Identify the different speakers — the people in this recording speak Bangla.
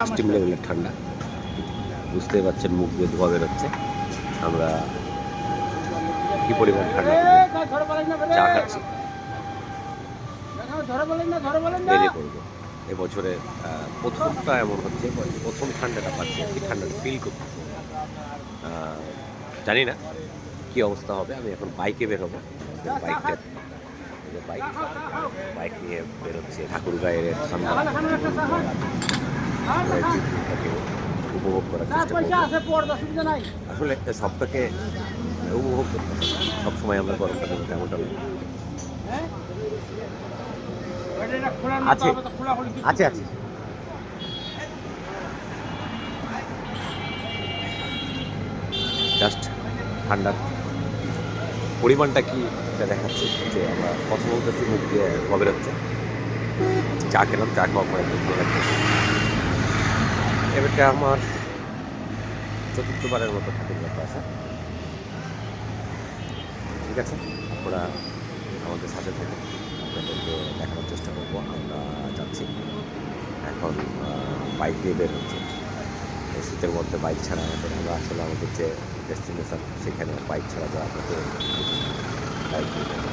Speaker 1: স্টিম লেভেলের ঠান্ডা। বুঝতেই পারছেন মুখ দিয়ে ধোয়া বেরোচ্ছে। আমরা কি পরিমাণ ঠান্ডা চা খাচ্ছি। বেরিয়ে পড়ব এবছরে প্রথমটা এমন হচ্ছে প্রথম ঠান্ডাটা পাচ্ছি কি ঠান্ডাটা ফিল করতেছি। জানি না কি অবস্থা হবে আমি এখন বাইকে বেরোবো বাইকটা বাইক বাইক নিয়ে বেরোচ্ছে ঠাকুর গায়ের ঠান্ডা উপভোগ করার করব আসলে সবটাকে উপভোগ করতে হবে। সবসময় আমরা গরমটা দেবো তেমনটা আছে। আছে আছে। জাস্ট ঠান্ডার পরিমাণটা কি এটা দেখাচ্ছে যে আমরা কথা বলতেছি মুখ দিয়ে ধোয়া বেরোচ্ছে। চা খেলাম, চা খাওয়ার পরে এবারটা আমার চতুর্থবারের মতো ঠাকুর ব্যাপার আসা ঠিক আছে? আপনারা আমাদের সাথে থাকুন। আপনাদেরকে দেখানোর চেষ্টা করব। আমরা যাচ্ছি। এখন বাইক দিয়ে বের হচ্ছে। শীতের মধ্যে বাইক ছাড়া আমাদের আমরা আসলে আমাদের যে ডেস্টিনেশন সেখানে বাইক ছাড়া যাওয়া আমাদের বাইক দিয়ে হচ্ছে।